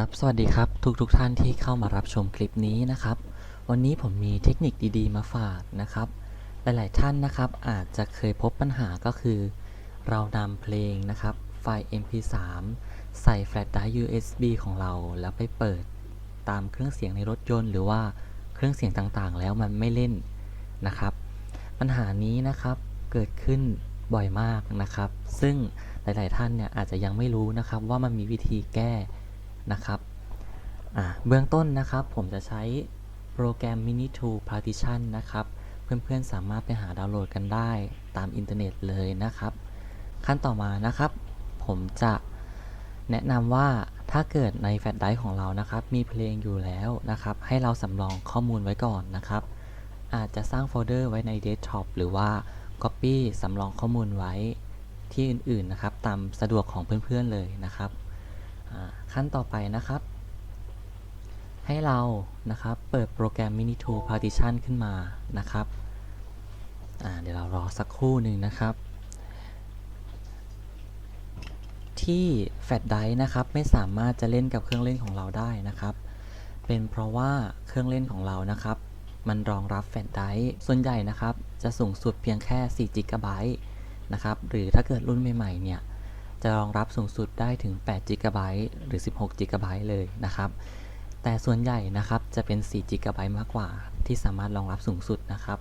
ครับ สวัสดีครับทุกทุกๆท่านที่เข้ามารับชมคลิปนี้นะครับ วันนี้ผมมีเทคนิคดีๆ มาฝากนะครับ หลายๆท่านนะครับ อาจจะเคยพบปัญหาก็คือ เรานำเพลงนะครับไฟล์ mp3 ใส่แฟลชไดรฟ์ usb ของเรา แล้วไปเปิดตามเครื่องเสียงในรถยนต์ หรือว่าเครื่องเสียงต่างๆ แล้วมันไม่เล่นนะครับ ปัญหานี้นะครับเกิดขึ้นบ่อยมากนะครับ ซึ่งหลาย ๆ ท่านเนี่ยอาจจะยังไม่รู้นะครับว่ามันมีวิธีแก้ นะครับเบื้องต้นนะครับผมจะใช้โปรแกรม Mini t o o Partition นะครับ เพื่อนๆสามารถไปหาดาวน์โหลดกันได้ตามอินเทอร์เน็ตเลยนะครับ ขั้นต่อมานะครับ ผมจะแนะนำว่าถ้าเกิดในแฟลชไดรฟ์ของเรานะครับ มีเพลงอยู่แล้วนะครับ ให้เราสำรองข้อมูลไว้ก่อนนะครับ อาจจะสร้างโฟลเดอร์ไว้ในเดสก์ท็อปหรือว่า Copy สำรองข้อมูลไว้ที่อื่นๆนะครับ ตามสะดวกของเพื่อนๆเลยนะครับ ขั้นต่อไปนะครับ ให้เรานะครับเปิดโปรแกรม Mini Tool Partition ขึ้นมานะครับเดี๋ยวเรารอสักครู่หนึ่งนะครับ ที่แฟลชไดรฟ์นะครับไม่สามารถจะเล่นกับเครื่องเล่นของเราได้นะครับ เป็นเพราะว่าเครื่องเล่นของเรานะครับ มันรองรับแฟลชไดรฟ์ส่วนใหญ่นะครับ จะสูงสุดเพียงแค่4 g b นะครับ หรือถ้าเกิดรุ่นใหม่ๆเนี่ย จะรองรับสูงสุดได้ถึง8 g b หรือ 16 g b เลยนะครับ แต่ส่วนใหญ่นะครับจะเป็น4 g b มากกว่า ที่สามารถรองรับสูงสุดนะครับ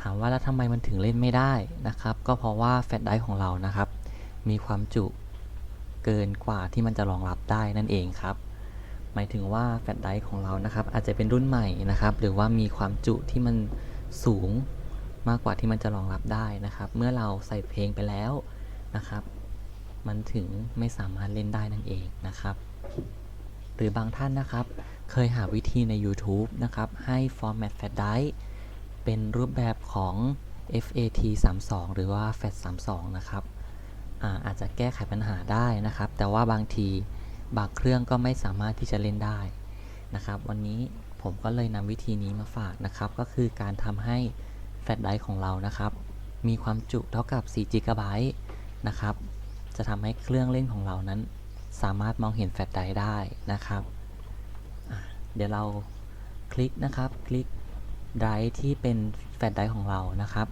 ถามว่าแล้วทำไมมันถึงเล่นไม่ได้นะครับ ก็เพราะว่าแฟลชไดรฟ์ของเรานะครับ มีความจุเกินกว่าที่มันจะรองรับได้นั่นเองครับ หมายถึงว่าแฟลชไดรฟ์ของเรานะครับ อาจจะเป็นรุ่นใหม่นะครับ หรือว่ามีความจุที่มันสูงมากกว่าที่มันจะรองรับได้นะครับ เมื่อเราใส่เพลงไปแล้วนะครับ มันถึงไม่สามารถเล่นได้นั่นเองนะครับ หรือบางท่านนะครับ เคยหาวิธีใน YouTube นะครับ ให้ format flash drive เป็นรูปแบบของ FAT32 หรือว่า FAT32 นะครับอาอาจจะแก้ไขปัญหาได้นะครับ แต่ว่าบางทีบางเครื่องก็ไม่สามารถที่จะเล่นได้นะครับ วันนี้ผมก็เลยนำวิธีนี้มาฝากนะครับ ก็คือการทำให้แฟลชไดรฟ์ของเรานะครับ มีความจุเท่ากับ4 g b นะครับ จะทำให้เครื่องเล่นของเรานั้น สามารถมองเห็นแฟลชไดร์ได้นะครับ เดี๋ยวเราคลิกนะครับ คลิกไดร์ที่เป็นแฟลชไดร์ของเรานะครับ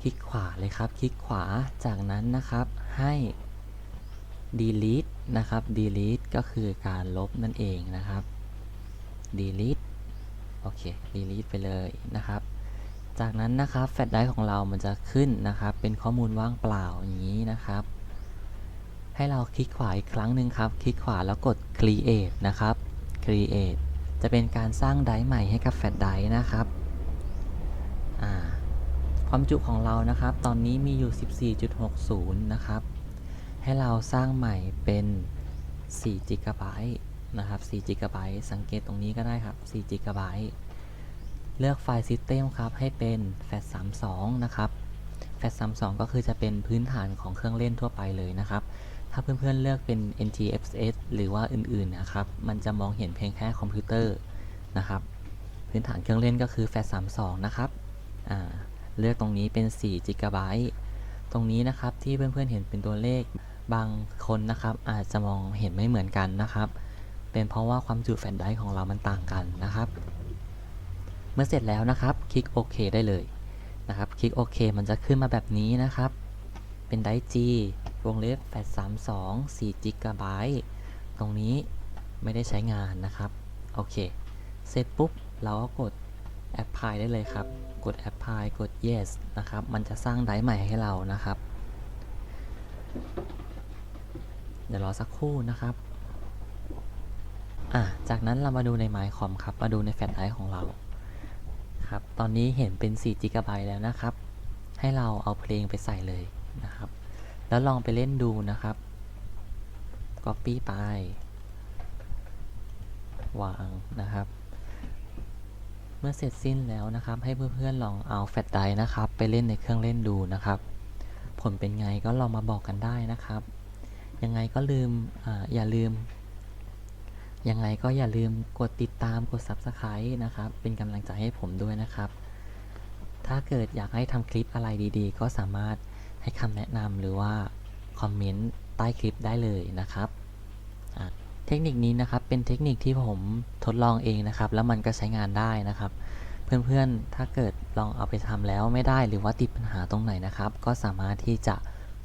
คลิกขวาเลยครับ คลิกขวาจากนั้นนะครับให้ delete นะครับ delete ก็คือการลบนั่นเองนะครับ delete โอเค delete ไปเลยนะครับ จากนั้นนะครับแฟลชไดร์ของเรามันจะขึ้นนะครับ เป็นข้อมูลว่างเปล่าอย่างนี้นะครับ ให้เราคลิกขวาอีกครั้งหนึ่งครับ คลิกขวาแล้วกด create นะครับ create จะเป็นการสร้างไดร์ใหม่ให้กับแฟลชไดร์นะครับ ความจุของเรานะครับ ตอนนี้มีอยู่ 14.60 นะครับ ให้เราสร้างใหม่เป็น4 g b นะครับ4 g b สังเกตตรงนี้ก็ได้ครับ4 g b เลือกไฟล์ System ครับ ให้เป็น FAT32 นะครับ FAT32 ก็คือจะเป็นพื้นฐานของเครื่องเล่นทั่วไปเลยนะครับ ถ้าเพื่อนๆเลือกเป็น NTFS หรือว่าอื่นๆนะครับ มันจะมองเห็นเพียงแค่คอมพิวเตอร์นะครับ พื้นฐานเครื่องเล่นก็คือ FAT32 นะครับเลือกตรงนี้เป็น4 g b ตรงนี้นะครับที่เพื่อนๆเห็นเป็นตัวเลขบางคนนะครับ อาจจะมองเห็นไม่เหมือนกันนะครับ เป็นเพราะว่าความจุแฟลชไดรฟ์ของเรามันต่างกันนะครับ เมื่อเสร็จแล้วนะครับ คลิกโอเคได้เลยนะครับ คลิกโอเคมันจะขึ้นมาแบบนี้นะครับ เป็นไดรฟ์ G วงเล็บ832 4 g b ตรงนี้ไม่ได้ใช้งานนะครับ โอเค เสร็จปุ๊บ เราก็กด apply ได้เลยครับ กด apply กด yes นะครับ มันจะสร้างไดรฟ์ใหม่ให้เรานะครับ เดี๋ยวรอสักครู่นะครับ อะ จากนั้นเรามาดูใน MyCom ครับ มาดูในแฟลชไดรฟ์ของเรา ครับ ตอนนี้เห็นเป็น4 g b แล้วนะครับ ให้เราเอาเพลงไปใส่เลยนะครับ แล้วลองไปเล่นดูนะครับ Copy ไป วางนะครับ เมื่อเสร็จสิ้นแล้วนะครับ ให้เพื่อนๆลองเอาแฟลชไดร์นะครับ ไปเล่นในเครื่องเล่นดูนะครับ ผลเป็นไงก็ลองมาบอกกันได้นะครับ ยังไงก็ลืมออย่าลืม ยังไงก็อย่าลืมกดติดตามกด Subscribe นะครับ เป็นกำลังใจให้ผมด้วยนะครับ ถ้าเกิดอยากให้ทำคลิปอะไรดีๆ ก็สามารถ ให้คำแนะนำหรือว่าคอมเมนต์ใต้คลิปได้เลยนะครับเทคนิคนี้นะครับเป็นเทคนิคที่ผมทดลองเองนะครับ แล้วมันก็ใช้งานได้นะครับ เพื่อนๆถ้าเกิดลองเอาไปทำแล้วไม่ได้หรือว่าติดปัญหาตรงไหนนะครับ ก็สามารถที่จะ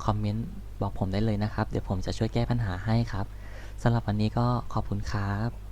คอมเมนต์บอกผมได้เลยนะครับ เดี๋ยวผมจะช่วยแก้ปัญหาให้ครับสำหรับวันนี้ก็ขอบคุณครับ